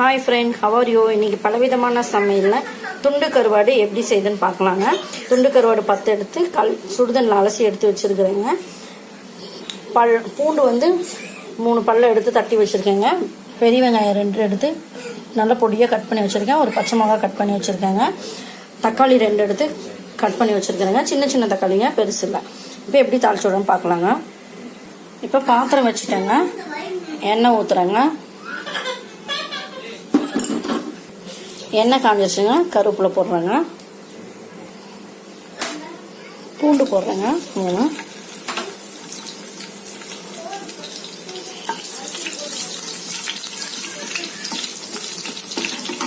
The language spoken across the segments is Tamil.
ஹாய் ஃப்ரெண்ட் ஹவர் யூ இன்னைக்கு பலவிதமான சமையலில் துண்டு கருவாடு எப்படி செய்யுதுன்னு பார்க்கலாங்க. துண்டு கருவாடு பத்து எடுத்து கல் சுடுதண்ணில் அலசி எடுத்து வச்சுருக்குறேங்க. பல் பூண்டு வந்து மூணு பல்ல எடுத்து தட்டி வச்சுருக்கேங்க. பெரிய வெங்காயம் ரெண்டு எடுத்து நல்ல பொடியாக கட் பண்ணி வச்சுருக்கேன். ஒரு பச்சை மிளகா கட் பண்ணி வச்சுருக்கேங்க. தக்காளி ரெண்டு எடுத்து கட் பண்ணி வச்சுருக்கிறேங்க. சின்ன சின்ன தக்காளிங்க பெருசு இல்லை. இப்போ எப்படி தாளிச்சு விடணும்னு பார்க்கலாங்க. இப்போ பாத்திரம் வச்சுட்டேங்க. எண்ணெய் ஊற்றுறேங்க எண்ணெய் காஞ்சிருச்சுங்க கருவேப்பிலை போடுறேங்க. பூண்டு போடுறேங்க மூணு.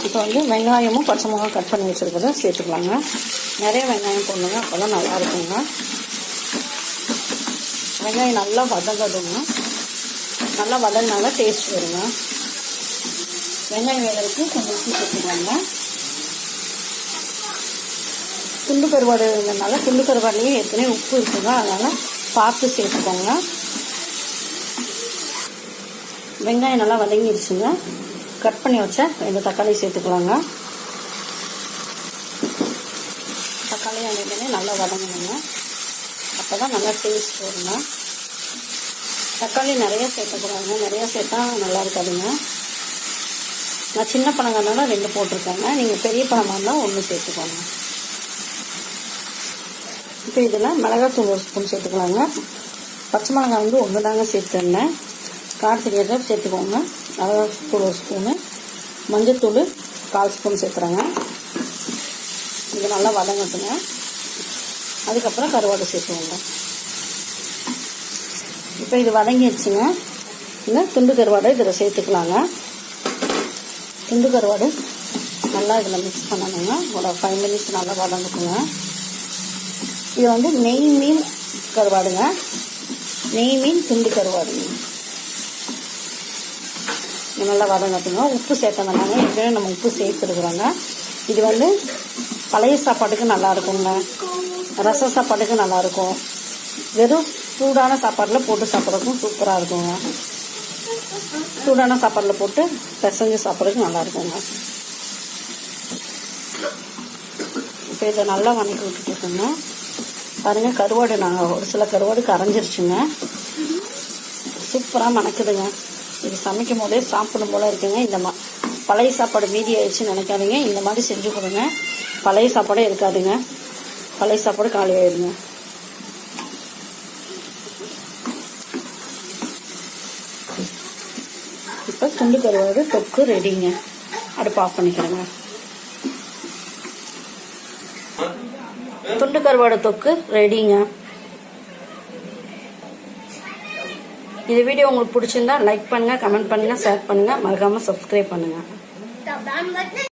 இப்போ வந்து வெங்காயமும் பச்சை மிளகா கட் பண்ணி வச்சுருக்கிறத சேர்த்துக்கலாங்க. நிறைய வெங்காயம் போடணுங்க அப்போ தான் நல்லா இருக்குங்க. வெங்காயம் நல்லா வதங்கதுங்க நல்லா வதங்கினால டேஸ்ட் வருங்க. வெங்காயம் வேலைக்கு கொஞ்சம் உப்பு சேர்த்துக்கோங்க. துண்டு கருவாடுனால துண்டு கருவாடுலேயும் ஏற்கனவே உப்பு இருக்குங்க. அதனால் பார்த்து சேர்த்துக்கோங்க. வெங்காயம் நல்லா வதங்கிடுச்சுங்க. கட் பண்ணி வச்ச இந்த தக்காளி சேர்த்துக்கலாங்க தக்காளி அன்றைக்கே நல்லா வதங்கணுங்க. அப்போ தான் நல்லா டேஸ்ட் வருங்க. தக்காளி நிறையா சேர்க்கக்கூடாதுங்க நிறையா சேர்த்தா நல்லா இருக்காதுங்க. நான் சின்ன பழங்கிறதுனால ரெண்டு போட்டிருக்கேங்க. நீங்கள் பெரிய பழமாக இருந்தால் ஒன்று சேர்த்துக்கோங்க. இப்போ இதில் மிளகாத்தூள் ஒரு ஸ்பூன் சேர்த்துக்கலாங்க. பச்சை மிளகாய் வந்து ஒன்று தாங்க சேர்த்துருந்தேன். காரத்துக்கு சேர்த்துக்கோங்க. மிளகாத்தூள் ஒரு ஸ்பூனு. மஞ்சத்தூள் கால் ஸ்பூன் சேர்த்துறேங்க. இது நல்லா வதங்கட்டுங்க. அதுக்கப்புறம் கருவாடு சேர்த்துவோங்க இப்போ இது வதங்கிடுச்சுங்க. இந்த துண்டு கருவாடை இதில் சேர்த்துக்கலாங்க. துண்டு கருவாடு நல்லா இதில் மிக்ஸ் பண்ணணுங்க. ஒரு ஃபைவ் மினிட்ஸ் நல்லா வதங்கட்டுங்க. இது வந்து நெய் மீன் கருவாடுங்க. நெய் மீன் துண்டு கருவாடுங்க இது நல்லா வதங்கட்டுங்க. உப்பு சேர்த்ததுனால ஏற்கனவே நம்ம உப்பு சேர்த்துருக்குறோங்க. இது வந்து பழைய சாப்பாட்டுக்கு நல்லா இருக்குங்க. ரச சாப்பாட்டுக்கு நல்லா இருக்கும். வெறும் சூடான சாப்பாட்டில் போட்டு சாப்பிட்றதுக்கும் சூப்பராக இருக்குங்க. சூடான சாப்பாடில் போட்டு பிசைஞ்சு சாப்பிட்றதுக்கு நல்லா இருக்குங்க இப்போ இதை நல்லா வணக்கி விட்டுட்டுருக்குங்க பாருங்கள் கருவாடு நாங்கள் ஒரு சில கருவாடு கரைஞ்சிருச்சுங்க சூப்பராக மணக்குதுங்க இது சமைக்கும் போதே சாப்பிடும் போல இருக்குங்க. இந்த மா பழைய சாப்பாடு மீதி ஆயிடுச்சுன்னு நினைக்காதீங்க. இந்த மாதிரி செஞ்சு கொடுங்க. பழைய சாப்பாடே இருக்காதுங்க. பழைய சாப்பாடு காலி ஆயிடுங்க. இப்போ துண்டு கருவாடு தொக்கு ரெடிங்க. அடுப்பு ஆஃப் பண்ணிக்கிறேங்க. துண்டு கருவாடு தொக்கு ரெடிங்க. இந்த வீடியோ உங்களுக்கு பிடிச்சிருந்தா லைக் பண்ணுங்க கமெண்ட் பண்ணுங்க ஷேர் பண்ணுங்க. மறக்காம சப்ஸ்கிரைப் பண்ணுங்க.